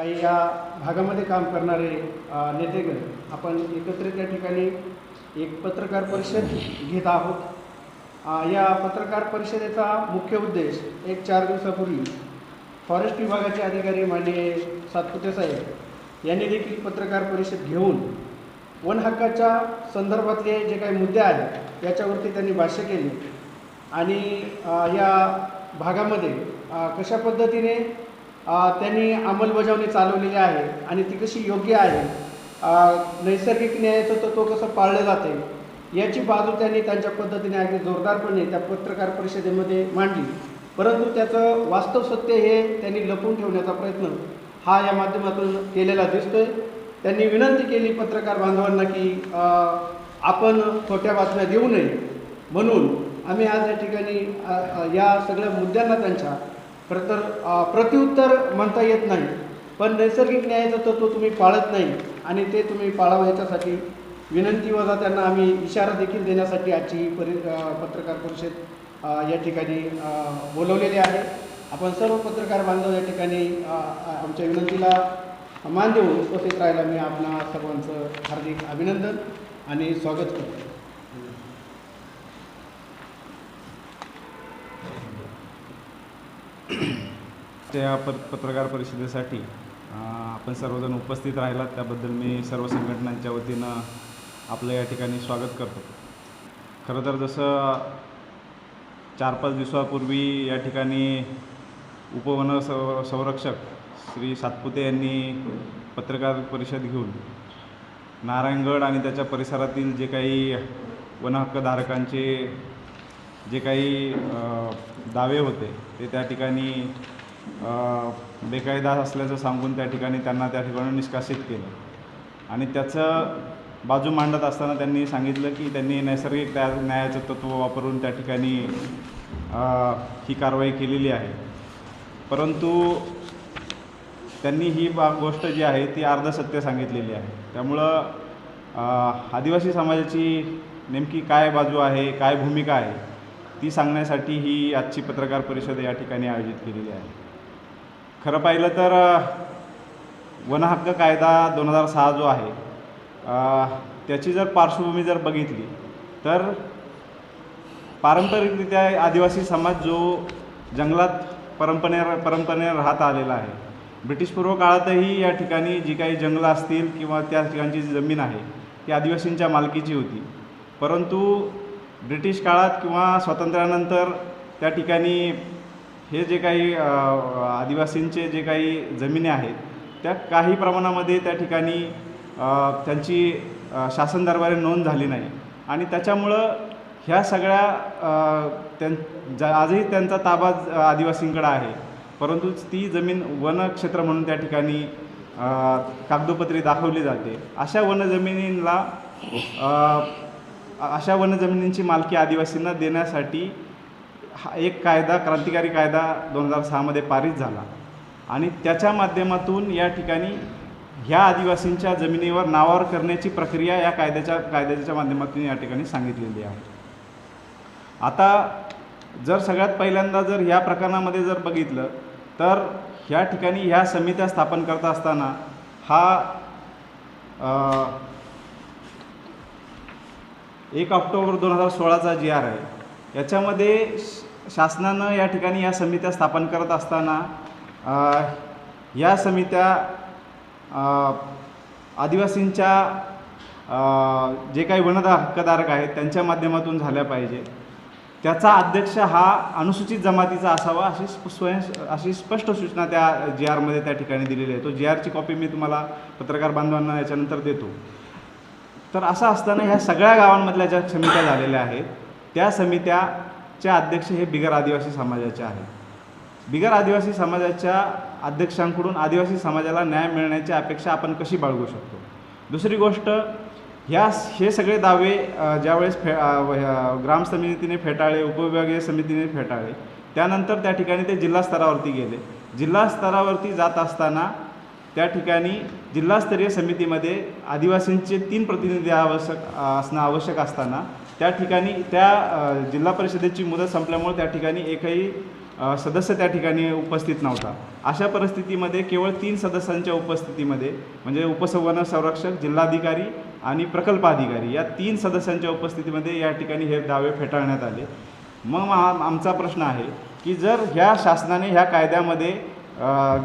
काही या भागामध्ये काम करणारे नेतेगण आपण एकत्रित या ठिकाणी एक पत्रकार परिषद घेत आहोत. या पत्रकार परिषदेचा मुख्य उद्देश एक चार दिवसापूर्वी फॉरेस्ट विभागाचे अधिकारी माननीय सातपुते साहेब यांनी देखील पत्रकार परिषद घेऊन वन हक्काच्या संदर्भातले जे काही मुद्दे आहेत याच्यावरती त्यांनी भाष्य केले. आणि या भागामध्ये कशा पद्धतीने त्यांनी अंमलबजावणी चालवलेली आहे आणि ती कशी योग्य आहे नैसर्गिक न्यायाचं तत्व कसं पाळलं जाते याची बाजू त्यांनी त्यांच्या पद्धतीने अगदी जोरदारपणे त्या पत्रकार परिषदेमध्ये मांडली. परंतु त्याचं वास्तव सत्य हे त्यांनी लपवून ठेवण्याचा प्रयत्न हा या माध्यमातून केलेला दिसतोय. त्यांनी विनंती केली पत्रकार बांधवांना की आपण खोट्या बातम्या देऊ नये म्हणून आम्ही आज या ठिकाणी या सगळ्या मुद्द्यांना त्यांच्या खरं तर प्रत्युत्तर म्हणता येत नाही. पण नैसर्गिक न्यायाचं तत्व तुम्ही पाळत नाही आणि ते तुम्ही पाळावं याच्यासाठी विनंती वजा त्यांना आम्ही इशारा देखील देण्यासाठी आजची ही परि पत्रकार परिषद या ठिकाणी बोलवलेली आहे. आपण सर्व पत्रकार बांधव या ठिकाणी आमच्या विनंतीला मान देऊन उपस्थित राहायला मी आपणा सर्वांचं हार्दिक अभिनंदन आणि स्वागत करतो. त्या प पत्रकार परिषदेसाठी आपण सर्वजण उपस्थित राहिलात त्याबद्दल मी सर्व संघटनांच्या वतीनं आपलं या ठिकाणी स्वागत करतो. खरं तर जसं चार पाच दिवसापूर्वी या ठिकाणी उपवन संरक्षक श्री सातपुते यांनी पत्रकार परिषद घेऊन नारायणगड आणि त्याच्या परिसरातील जे काही वनहक्कधारकांचे जे काही दावे होते ते त्या ठिकाणी बेकायदा असल्याचं सांगून त्या ठिकाणी त्यांना त्या ठिकाणी निष्कासित केलं. आणि त्याचं बाजू मांडत असताना त्यांनी सांगितलं की त्यांनी नैसर्गिक त्या न्यायाचं तत्त्व वापरून त्या ठिकाणी ही कारवाई केलेली आहे. परंतु त्यांनी ही बा गोष्ट जी आहे ती अर्धसत्य सांगितलेली आहे. त्यामुळं आदिवासी समाजाची नेमकी काय बाजू आहे काय भूमिका आहे ती सांगण्यासाठी ही आजची पत्रकार परिषद या ठिकाणी आयोजित केलेली आहे. खरं पाहिलं तर वनहक्क कायदा दोन हजार सहा जो आहे त्याची जर पार्श्वभूमी जर बघितली तर पारंपरिकरित्या आदिवासी समाज जो जंगलात परंपरे परंपरेने राहत आलेला आहे ब्रिटिशपूर्व काळातही या ठिकाणी जी काही जंगलं असतील किंवा त्या ठिकाणची जी जमीन आहे ती आदिवासींच्या मालकीची होती. परंतु ब्रिटिश काळात किंवा स्वातंत्र्यानंतर त्या ठिकाणी हे जे काही आदिवासींचे जे काही जमिनी आहेत त्या काही प्रमाणामध्ये त्या ठिकाणी त्यांची शासन दरबारे नोंद झाली नाही. आणि त्याच्यामुळं ह्या सगळ्या त्यां आजही त्यांचा ताबा आदिवासींकडं आहे. परंतु ती जमीन वनक्षेत्र म्हणून त्या ठिकाणी कागदोपत्री दाखवली जाते. अशा वनजमिनींना अशा वनजमिनींची मालकी आदिवासींना देण्यासाठी हा एक कायदा क्रांतिकारी कायदा दोन हजार सहामध्ये पारित झाला. आणि त्याच्या माध्यमातून या ठिकाणी ह्या आदिवासींच्या जमिनीवर नावावर करण्याची प्रक्रिया या कायद्याच्या कायद्याच्या माध्यमातून या ठिकाणी सांगितलेली आहे. आता जर सगळ्यात पहिल्यांदा जर ह्या प्रकरणामध्ये जर बघितलं तर ह्या ठिकाणी ह्या समित्या स्थापन करत असताना हा एक ऑक्टोबर दोन हजार सोळाचा जी आर आहे याच्यामध्ये श- शासनानं या ठिकाणी या समित्या स्थापन करत असताना या समित्या आदिवासींच्या जे काही वनदा हक्कधारक आहेत त्यांच्या माध्यमातून झाल्या पाहिजे. त्याचा अध्यक्ष हा अनुसूचित जमातीचा असावा अशी स्प- स्वयं अशी स्पष्ट सूचना त्या जी आरमध्ये त्या ठिकाणी दिलेली आहे. तो जी आरची कॉपी मी तुम्हाला पत्रकार बांधवांना याच्यानंतर देतो. तर असं असताना ह्या सगळ्या गावांमधल्या ज्या समित्या झालेल्या आहेत त्या समित्याचे अध्यक्ष हे बिगर आदिवासी समाजाचे आहेत. बिगर आदिवासी समाजाच्या अध्यक्षांकडून आदिवासी समाजाला न्याय मिळण्याची अपेक्षा आपण कशी बाळगू शकतो? दुसरी गोष्ट ह्या हे सगळे दावे ज्यावेळेस फे ग्राम समितीने फेटाळले उपविभागीय समितीने फेटाळले त्यानंतर त्या ठिकाणी ते जिल्हा स्तरावरती गेले. जिल्हा स्तरावरती जात असताना त्या ठिकाणी जिल्हास्तरीय समितीमध्ये आदिवासींचे तीन प्रतिनिधी आवश्यक असणं आवश्यक असताना त्या ठिकाणी त्या जिल्हा परिषदेची मुदत संपल्यामुळे त्या ठिकाणी एकही सदस्य त्या ठिकाणी उपस्थित नव्हता. अशा परिस्थितीमध्ये केवळ तीन सदस्यांच्या उपस्थितीमध्ये म्हणजे उपसंवन संरक्षक जिल्हाधिकारी आणि प्रकल्प अधिकारी या तीन सदस्यांच्या उपस्थितीमध्ये या ठिकाणी हे दावे फेटाळण्यात आले. मग आमचा प्रश्न आहे की जर ह्या शासनाने ह्या कायद्यामध्ये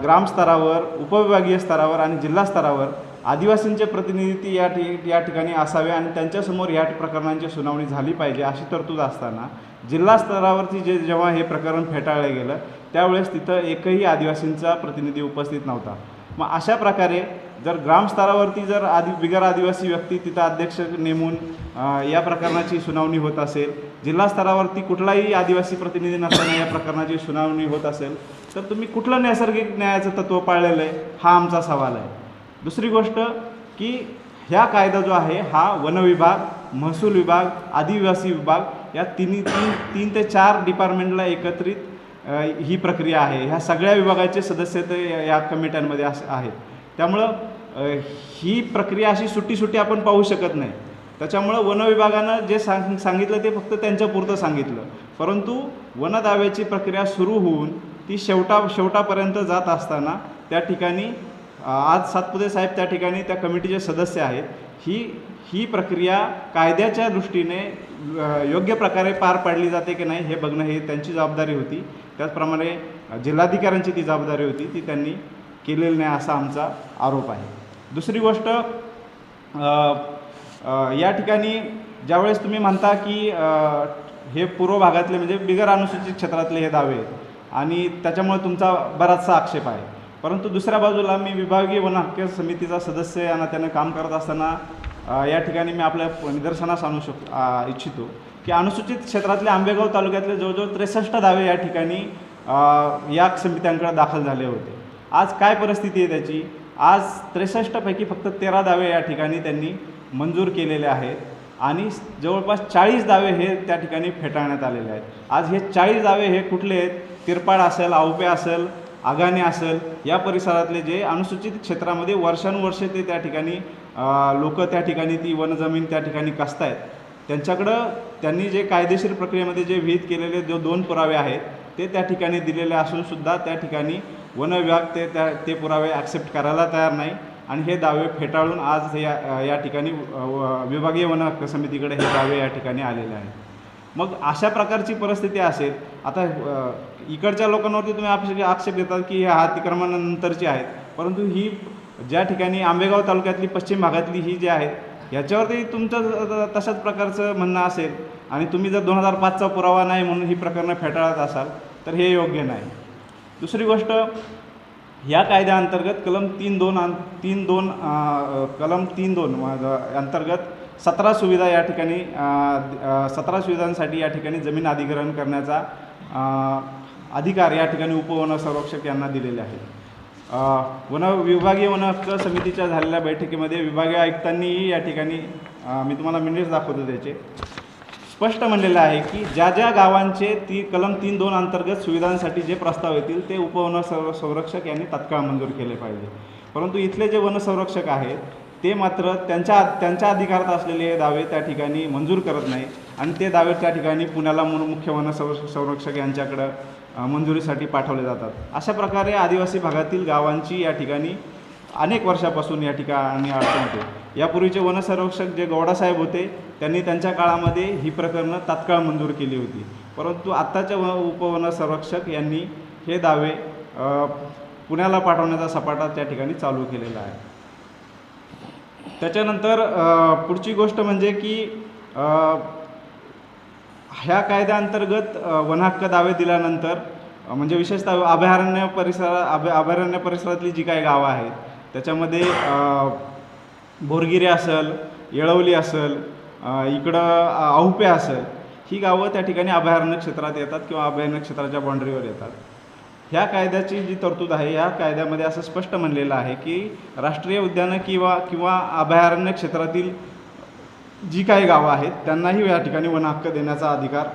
ग्रामस्तरावर उपविभागीय स्तरावर आणि जिल्हा स्तरावर आदिवासींचे प्रतिनिधी या ठि या ठिकाणी असावे आणि त्यांच्यासमोर या प्रकरणांची सुनावणी झाली पाहिजे अशी तरतूद असताना जिल्हा स्तरावरती जे जेव्हा हे प्रकरण फेटाळलं गेलं त्यावेळेस तिथं एकही आदिवासींचा प्रतिनिधी उपस्थित नव्हता. मग अशा प्रकारे जर ग्रामस्तरावरती जर आदि बिगर आदिवासी व्यक्ती तिथं अध्यक्ष नेमून या प्रकरणाची सुनावणी होत असेल जिल्हा स्तरावरती कुठलाही आदिवासी प्रतिनिधी नसताना या प्रकरणाची सुनावणी होत असेल तर तुम्ही कुठलं नैसर्गिक न्यायाचं तत्त्व पाळलेलं आहे हा आमचा सवाल आहे. दुसरी गोष्ट की ह्या कायदा जो आहे हा वन विभाग महसूल विभाग आदिवासी विभाग या तिन्ही तीन तीन ते चार डिपार्टमेंटला एकत्रित ही प्रक्रिया आहे. ह्या सगळ्या विभागाचे सदस्य ते या- कमिट्यांमध्ये अस आहेत. त्यामुळं ही प्रक्रिया अशी सुट्टी सुट्टी आपण पाहू शकत नाही. त्याच्यामुळं वन विभागानं जे सांग सांगितलं ते फक्त त्यांच्यापुरतं सांगितलं. परंतु वन दाव्याची प्रक्रिया सुरू होऊन ती शेवटा शेवटापर्यंत जात असताना त्या ठिकाणी आज सातपुते साहेब त्या ठिकाणी त्या कमिटीचे सदस्य आहेत. ही ही प्रक्रिया कायद्याच्या दृष्टीने योग्य प्रकारे पार पाडली जाते की नाही हे बघणं हे त्यांची जबाबदारी होती. त्याचप्रमाणे जिल्हाधिकाऱ्यांची ती जबाबदारी होती ती त्यांनी केलेली नाही असा आमचा आरोप आहे. दुसरी गोष्ट या ठिकाणी ज्यावेळेस तुम्ही म्हणता की हे पूर्व भागातले म्हणजे बिगर अनुसूचित क्षेत्रातले हे दावे आहेत. आणि त्याच्यामुळे तुमचा बराचसा आक्षेप आहे. परंतु दुसऱ्या बाजूला मी विभागीय वन हक्क समितीचा सदस्य या त्यानं काम करत असताना या ठिकाणी मी आपल्या निदर्शनास आणू शक इच्छितो की अनुसूचित क्षेत्रातले आंबेगाव तालुक्यातले जवळजवळ त्रेसष्ट दावे या ठिकाणी या समित्यांकडे दाखल झाले होते. आज काय परिस्थिती आहे त्याची? आज त्रेसष्टपैकी फक्त तेरा दावे या ठिकाणी त्यांनी मंजूर केलेले आहेत आणि जवळपास चाळीस दावे हे त्या ठिकाणी फेटाळण्यात आलेले आहेत. आज हे चाळीस दावे हे कुठले आहेत? तिरपाड असेल आवपे असेल आगाणे असेल या परिसरातले जे अनुसूचित क्षेत्रामध्ये वर्षानुवर्षे ते त्या ठिकाणी लोक त्या ठिकाणी ती वनजमीन त्या ठिकाणी कसतायत. त्यांच्याकडं त्यांनी जे कायदेशीर प्रक्रियेमध्ये जे विहित केलेले जो दोन पुरावे आहेत ते त्या ठिकाणी दिलेले असूनसुद्धा त्या ठिकाणी वन विभाग ते त्या ते पुरावे ॲक्सेप्ट करायला तयार नाही. आणि हे दावे फेटाळून आज या या ठिकाणी विभागीय वन हक्क समितीकडे हे दावे या ठिकाणी आलेले आहेत. मग अशा प्रकारची परिस्थिती असेल आता इकडच्या लोकांवरती तुम्ही आक्षेप आक्षेप घेतात की ह्या अतिक्रमणानंतरची आहेत. परंतु ही ज्या ठिकाणी आंबेगाव तालुक्यातली पश्चिम भागातली ही जी आहेत याच्यावरती तुमचं तशाच प्रकारचं म्हणणं असेल. आणि तुम्ही जर दोन हजार पाचचा पुरावा नाही म्हणून ही प्रकरणं फेटाळत असाल तर हे योग्य नाही. दुसरी गोष्ट या कायद्याअंतर्गत कलम तीन दोन तीन दोन कलम तीन दोन अंतर्गत सतरा सुविधा या ठिकाणी सतरा सुविधांसाठी या ठिकाणी जमीन अधिग्रहण करण्याचा अधिकार या ठिकाणी उपवन संरक्षक यांना दिलेले आहे वन विभागीय वन हक्क समितीच्या झालेल्या बैठकीमध्ये विभागीय आयुक्तांनीही या ठिकाणी मी तुम्हाला मिनिट्स दाखवतो त्याचे. स्पष्ट म्हणलेलं आहे की ज्या ज्या गावांचे ती कलम तीन दोन अंतर्गत सुविधांसाठी जे प्रस्ताव येतील ते उपवन संरक्षक यांनी तात्काळ मंजूर केले पाहिजे. परंतु इथले जे वनसंरक्षक आहेत ते मात्र त्यांच्या त्यांच्या अधिकारात असलेले हे दावे त्या ठिकाणी मंजूर करत नाही. आणि ते दावे त्या ठिकाणी पुण्याला म्हणून मुख्य वन संरक्षक यांच्याकडं मंजुरीसाठी पाठवले जातात. अशा प्रकारे आदिवासी भागातील गावांची या ठिकाणी अनेक वर्षापासून या ठिकाणी अडचण होते. यापूर्वीचे वनसंरक्षक जे गौडासाहेब होते त्यांनी त्यांच्या काळामध्ये ही प्रकरणं तात्काळ मंजूर केली होती. परंतु आत्ताच्या व उपवनसंरक्षक यांनी हे दावे पुण्याला पाठवण्याचा सपाटा त्या ठिकाणी चालू केलेला आहे. त्याच्यानंतर पुढची गोष्ट म्हणजे की ह्या कायद्याअंतर्गत वनहक्क दावे दिल्यानंतर म्हणजे विशेषतः अभयारण्य परिसरा अभ अभयारण्य परिसरातली जी काही गावं आहेत त्याच्यामध्ये बोरगिरी असेल येळवली असेल इकडं आहुपे असेल ही गावं त्या ठिकाणी अभयारण्य क्षेत्रात येतात किंवा अभयारण्य क्षेत्राच्या बाँड्रीवर येतात. ह्या कायद्याची जी तरतूद आहे या कायद्यामध्ये असं स्पष्ट म्हणलेलं आहे की राष्ट्रीय उद्यानं किंवा किंवा अभयारण्य क्षेत्रातील जी काही गावं आहेत त्यांनाही या ठिकाणी वन हक्क देण्याचा अधिकार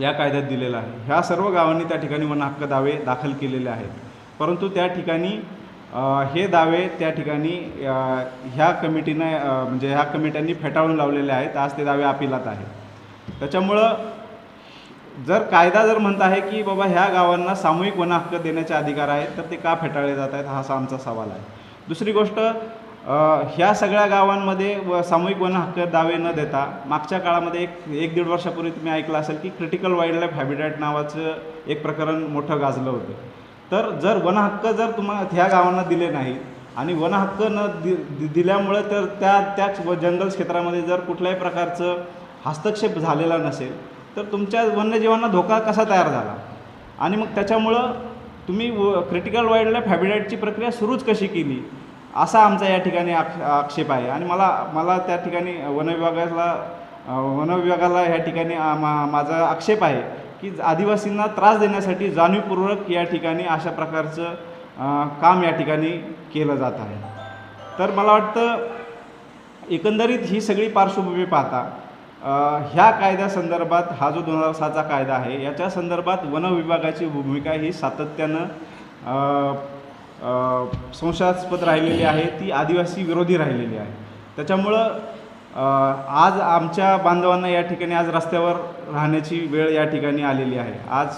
या कायद्यात दिलेला आहे. ह्या सर्व गावांनी त्या ठिकाणी वन हक्क दावे दाखल केलेले आहेत. परंतु त्या ठिकाणी हे दावे त्या ठिकाणी ह्या कमिटीनं म्हणजे ह्या कमिट्यांनी फेटाळून लावलेले आहेत. आज ते दावे अपिलात आहेत. त्याच्यामुळं जर कायदा जर म्हणत आहे की बाबा ह्या गावांना सामूहिक वन हक्क देण्याचे अधिकार आहेत तर ते का फेटाळले जात आहेत? हा असा आमचा सवाल आहे. दुसरी गोष्ट ह्या सगळ्या गावांमध्ये व सामूहिक वन हक्क दावे न देता मागच्या काळामध्ये एक एक दीड वर्षापूर्वी तुम्ही ऐकलं असेल की क्रिटिकल वाईल्ड लाईफ हॅबिटॅट नावाचं एक प्रकरण मोठं गाजलं होतं. तर जर वन हक्क जर तुम्हाला ह्या गावांना दिले नाहीत आणि वन हक्क न दि दि- दिल्यामुळे तर त्या त्याच व जंगल क्षेत्रामध्ये जर कुठल्याही प्रकारचं हस्तक्षेप झालेला नसेल तर तुमच्या वन्यजीवांना धोका कसा तयार झाला? आणि मग त्याच्यामुळं तुम्ही व क्रिटिकल वाईल्ड लाईफ हॅबिटॅटची प्रक्रिया सुरूच कशी केली? असा आमचा या ठिकाणी आक्ष आक्षेप आहे. आणि मला मला त्या ठिकाणी वनविभागाला वनविभागाला ह्या ठिकाणी मा माझा आक्षेप आहे की आदिवासींना त्रास देण्यासाठी जाणीवपूर्वक या ठिकाणी अशा प्रकारचं काम या ठिकाणी केलं जात आहे. तर मला वाटतं एकंदरीत ही सगळी पार्श्वभूमी पाहता ह्या कायद्यासंदर्भात हा जो दोन हजार सहाचा कायदा आहे याच्या संदर्भात वन विभागाची भूमिका ही सातत्यानं संशयास्पद राहिलेली आहे ती आदिवासी विरोधी राहिलेली आहे. त्याच्यामुळं आज आमच्या बांधवांना या ठिकाणी आज रस्त्यावर राहण्याची वेळ या ठिकाणी आलेली आहे. आज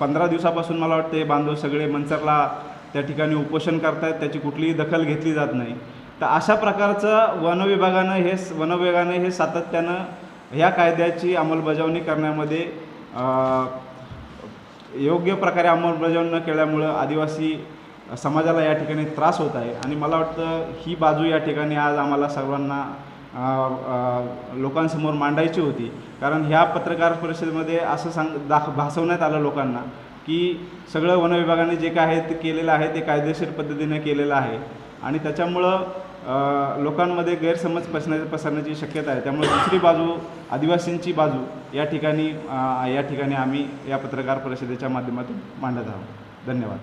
पंधरा दिवसापासून मला वाटतं हे बांधव सगळे मंचरला त्या ठिकाणी उपोषण करतायत त्याची कुठलीही दखल घेतली जात नाही. तर अशा प्रकारचं वन विभागानं हे वन विभागाने हे सातत्यानं ह्या कायद्याची अंमलबजावणी करण्यामध्ये योग्य प्रकारे अंमलबजावणी न केल्यामुळं आदिवासी समाजाला या ठिकाणी त्रास होत आहे. आणि मला वाटतं ही बाजू या ठिकाणी आज आम्हाला सर्वांना लोकांसमोर मांडायची होती. कारण ह्या पत्रकार परिषदेमध्ये असं सांग दाख भासवण्यात आलं लोकांना की सगळं वनविभागाने जे काय आहे ते केलेलं आहे ते कायदेशीर पद्धतीने केलेलं आहे. आणि त्याच्यामुळं लोकांमध्ये गैरसमज पसण्या पसरण्याची शक्यता आहे. त्यामुळे दुसरी बाजू आदिवासींची बाजू या ठिकाणी या ठिकाणी आम्ही या पत्रकार परिषदेच्या माध्यमातून मांडत आहोत. धन्यवाद.